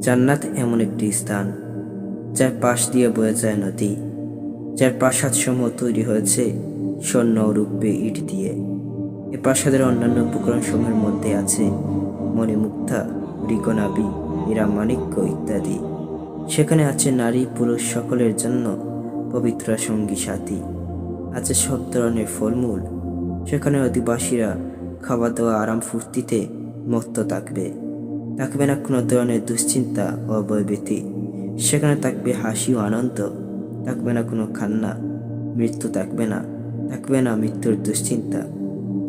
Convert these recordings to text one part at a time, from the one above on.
জান্নাত এমন একটি স্থান, যার পাশ দিয়ে বয়ে যায় নদী, যার প্রাসাদ সমূহ তৈরি হয়েছে স্বর্ণ রূপে ইট দিয়ে। এ প্রাসাদের অন্যান্য উপকরণ সমূহের মধ্যে আছে মণিমুক্তা রিগনাবি হীরা মাণিক্য ইত্যাদি। সেখানে আছে নারী পুরুষ সকলের জন্য পবিত্র সঙ্গী সাথী। আছে সব ধরনের ফলমূল। সেখানে অধিবাসীরা খাওয়া দাওয়া আরাম ফুর্তিতে মত্ত থাকবে। থাকবে না কোনো ধরনের দুশ্চিন্তা ও বৈভীতি সেখানে থাকবে হাসি ও আনন্দ। থাকবে না কোনো কান্না। মৃত্যু থাকবে না। থাকবে না মৃত্যুর দুশ্চিন্তা।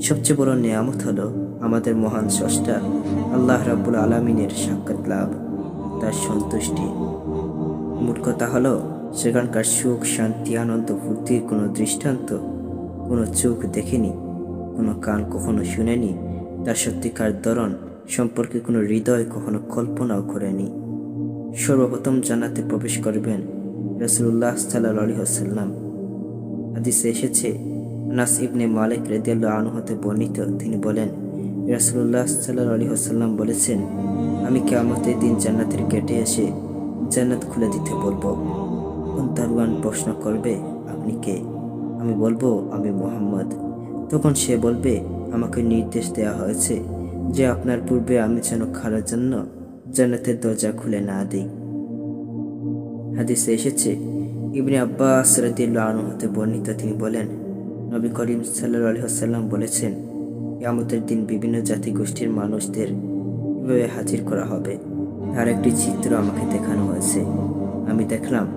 সবচেয়ে বড় নিয়ামত হলো আমাদের মহান স্রষ্টা আল্লাহ রাব্বুল আলমিনের সাক্ষাৎ লাভ, তার সন্তুষ্টি। মোট কথা হলো সেখানকার সুখ, শান্তি, আনন্দ, ফুর্তির কোনো দৃষ্টান্ত, কোনো চোখ দেখেনি, কোনো কান কখনো শুনেনি, তার সত্যিকার ধরন সম্পর্কে কোনো হৃদয় কখনো কল্পনাও করেনি। সর্বপ্রথম জান্নাতে প্রবেশ করবেন রসুল্লাহ সাল্লাহ আলী হাসাল্লাম হাদিসে এসেছে নাস ইবনে মালিক রেদিয়াল্লাহ আনু হতে বর্ণিত, তিনি বলেন রসুল্লাহ সাল্লাহ আলী হাসাল্লাম বলেছেন, আমি কে কেমতের দিন জান্নাতের গেটে এসে জান্নাত খুলে দিতে বলব। কোন তারুয়ান প্রশ্ন করবে, আপনি কে? আমি বলব, আমি মোহাম্মদ। তখন সে বলবে, আমাকে নির্দেশ দেওয়া হয়েছে যে আপনার পূর্বে আমি যেন খারার জন্য জান্নাতের দরজা খুলে না দিই। হাদিসে এসেছে, ইবনে আব্বাস আনহু হতে বর্ণিত তিনি বলেন, নবী করিম আলাইহি ওয়াসাল্লাম বলেছেন, কিয়ামতের দিন বিভিন্ন জাতি গোষ্ঠীর মানুষদের কীভাবে হাজির করা হবে। তার একটি চিত্র আমাকে দেখানো হয়েছে। আমি দেখলাম,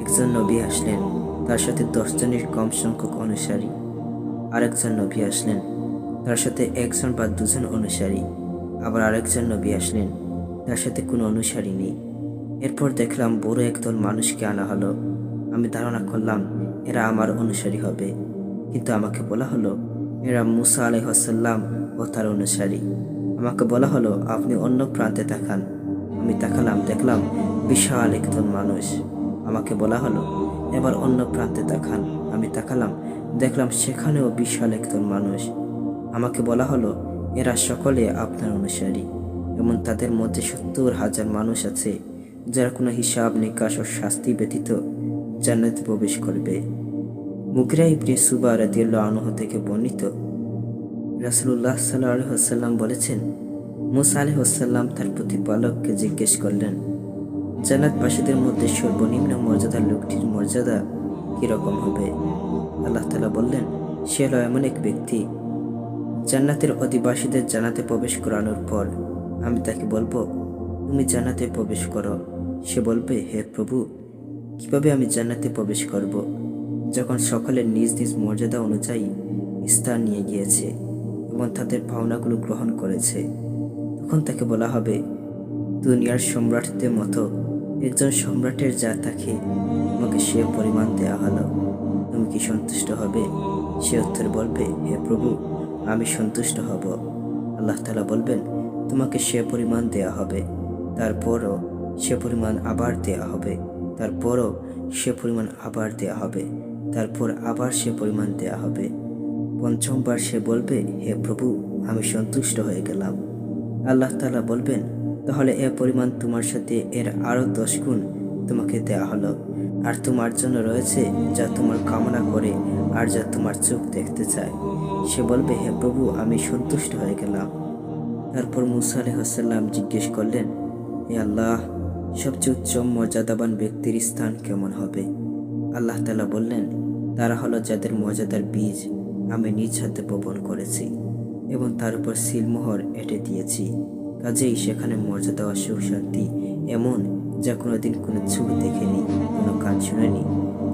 একজন নবী আসলেন, তার সাথে দশজনের কম সংখ্যক অনুসারী। আরেকজন নবী আসলেন তার সাথে একজন বা দুজন অনুসারী। আবার আরেকজন নবী আসলেন। তার সাথে কোনো অনুসারী নেই। এরপর দেখলাম বড় একদল মানুষকে আনা হলো। আমি ধারণা করলাম, এরা আমার অনুসারী হবে। কিন্তু আমাকে বলা হলো, এরা মুসা আলহাসাল্লাম ও তার অনুসারী। আমাকে বলা হলো, আপনি অন্য প্রান্তে তাকান। আমি তাকালাম, দেখলাম বিশাল একদল মানুষ। আমাকে বলা হলো, এবার অন্য প্রান্তে তাকান। আমি তাকালাম, দেখলাম সেখানেও বিশাল একদল মানুষ। আমাকে বলা হলো, এরা সকলে আপনার অনুসারী এবং তাদের মধ্যে সত্তর হাজার মানুষ আছে যারা কোনো হিসাব নিকাশ ও শাস্তি ব্যতীত জান্নাতে প্রবেশ করবে। মুগরা ইবনে সুবা রাদিয়াল্লাহু আনহু থেকে বর্ণিত, রাসূলুল্লাহ সাল্লাল্লাহু আলাইহি ওয়াসাল্লাম বলেছেন, মুসা সালাম তার প্রতিপালককে জিজ্ঞেস করলেন, জান্নাতবাসীদের মধ্যে সর্বনিম্ন মর্যাদার লোকটির মর্যাদা কীরকম হবে? আল্লাহ তালা বললেন, সে হলো এমন এক ব্যক্তি জান্নাতের অধিবাসীদের জানাতে প্রবেশ করানোর পর আমি তাকে বলব, তুমি জান্নাতে প্রবেশ করো। সে বলবে, হে প্রভু, কীভাবে আমি জান্নাতে প্রবেশ করব? যখন সকলের নিজ নিজ মর্যাদা অনুযায়ী স্থান নিয়ে গিয়েছে এবং তাদের ভাবনাগুলো গ্রহণ করেছে, তখন তাকে বলা হবে, দুনিয়ার সম্রাটদের মতো একজন সম্রাটের যা থাকে তোমাকে সে পরিমাণ দেওয়া হলো। তুমি কি সন্তুষ্ট হবে? সে উত্তর বলবে, হে প্রভু আমি সন্তুষ্ট হব। আল্লাহ তালা বলবেন, তোমাকে সে পরিমাণ দেয়া হবে, তারপরও সে পরিমাণ আবার দেয়া হবে, তারপরও সে পরিমাণ আবার দেয়া হবে, তারপর আবার সে পরিমাণ দেয়া হবে। পঞ্চমবার সে বলবে, হে প্রভু, আমি সন্তুষ্ট হয়ে গেলাম। আল্লাহ তালা বলবেন, তাহলে এ পরিমাণ তোমার সাথে এর আরও দশ গুণ তোমাকে দেয়া হলো, আর তোমার জন্য রয়েছে যা তোমার কামনা করে আর যা তোমার চোখ দেখতে চায়। সে বলবে, হে প্রভু, আমি সন্তুষ্ট হয়ে গেলাম। তারপর মুসা আলহাসাল্লাম জিজ্ঞেস করলেন, হে আল্লাহ, সবচেয়ে উচ্চ মর্যাদাবান ব্যক্তির স্থান কেমন হবে? আল্লাহ তালা বললেন, তারা হলো যাদের মর্যাদার বীজ আমি নিজ হাতে বপন করেছি এবং তার উপর সিলমোহর এঁটে দিয়েছি। কাজেই সেখানে মর্যাদা ও শান্তি এমন যা কোনোদিন কোনো চোখ দেখেনি, কোনো কান শুনেনি,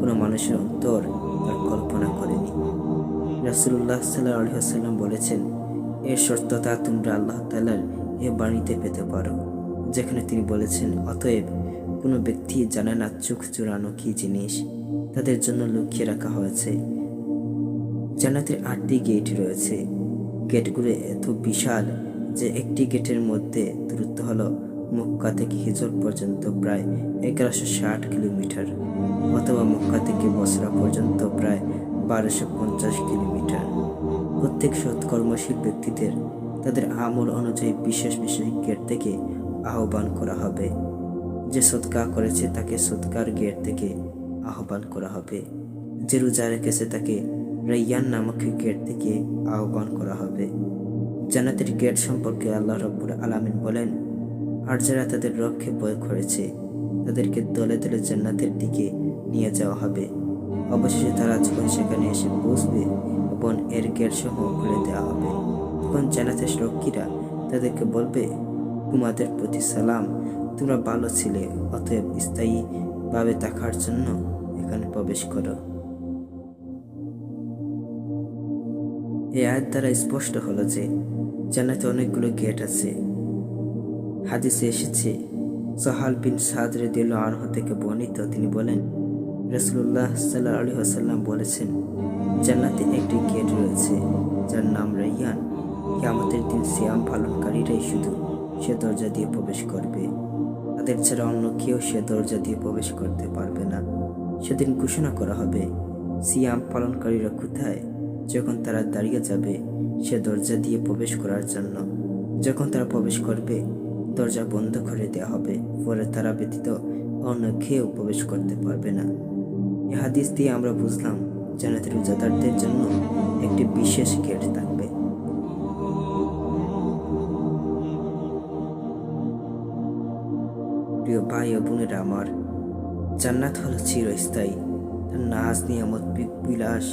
কোনো মানুষের অন্তর তার কল্পনা রাসুল্লাহ সাল্লাহ আলহাম বলেছেন এর সত্যতা তোমরা আল্লাহ তালার এ বাণীতে পেতে পারো। যেখানে তিনি বলেছেন, অতএব কোনো ব্যক্তি জানে না চোখ চোরানো কি জিনিস, তাদের জন্য লুকিয়ে রাখা হয়েছে। জান্নাতের আটটি গেট রয়েছে। গেটগুলো এত বিশাল যে একটি গেটের মধ্যে দূরত্ব হলো মক্কা থেকে হিজর পর্যন্ত প্রায় এগারোশো ষাট কিলোমিটার, অথবা মক্কা থেকে বসরা পর্যন্ত প্রায় বারোশো পঞ্চাশ কিলোমিটার। প্রত্যেক সৎকর্মশীল ব্যক্তিদের তাদের আমল অনুযায়ী বিশেষ বিশেষ গেট থেকে আহ্বান করা হবে। যে সৎকা করেছে তাকে সৎকার গেট থেকে আহ্বান করা হবে। যে রোজা রেখেছে তাকে রাইয়ান নামক গেট থেকে আহ্বান করা হবে। জান্নাতের গেট সম্পর্কে আল্লাহ রব্বুর আলামিন বলেন, আর যারা তাদের রক্ষে বয় করেছে, তাদেরকে দলে দলে জান্নাতের দিকে নিয়ে যাওয়া হবে। অবশেষে তারা যখন সেখানে এসে পৌঁছবে এবং এর গেট সমূহ খুলে দেওয়া হবে। তখন জান্নাতের রক্ষীরা তাদেরকে বলবে, তোমাদের প্রতি সালাম। তোমরা ভালো ছিলে, অতএব স্থায়ীভাবে থাকার জন্য এখানে প্রবেশ করো। এই আয়ের দ্বারা স্পষ্ট হলো যে জান্নাতে অনেকগুলো গেট আছে। হাদিসে এসেছে, সহাল বিন সাদ রেদিল আনহ থেকে বর্ণিত। তিনি বলেন রসুল্লাহ সাল্লাহ আলী আসাল্লাম বলেছেন, জান্নাতে একটি গেট রয়েছে, যার নাম রাইয়ান। কিয়ামতের দিন সিয়াম পালনকারীরাই শুধু সে দরজা দিয়ে প্রবেশ করবে। তাদের ছাড়া অন্য কেউ সে দরজা দিয়ে প্রবেশ করতে পারবে না। সেদিন ঘোষণা করা হবে, সিয়াম পালনকারীরা কোথায়? যখন তারা দাঁড়িয়ে যাবে, সে দরজা দিয়ে প্রবেশ করার জন্য। যখন তারা প্রবেশ করবে, দরজা বন্ধ করে দেওয়া হবে ফলে তারা ব্যতীত অন্য কেউ প্রবেশ করতে পারবে না। এ হাদিস দিয়ে আমরা বুঝলাম জান্নাতের রোজাদারদের জন্য একটি বিশেষ গেট থাকবে। প্রিয় ভাই ও বোনেরা আমার, জান্নাত হলো চিরস্থায়ী। তার নাজ নিয়ামত বিলাস।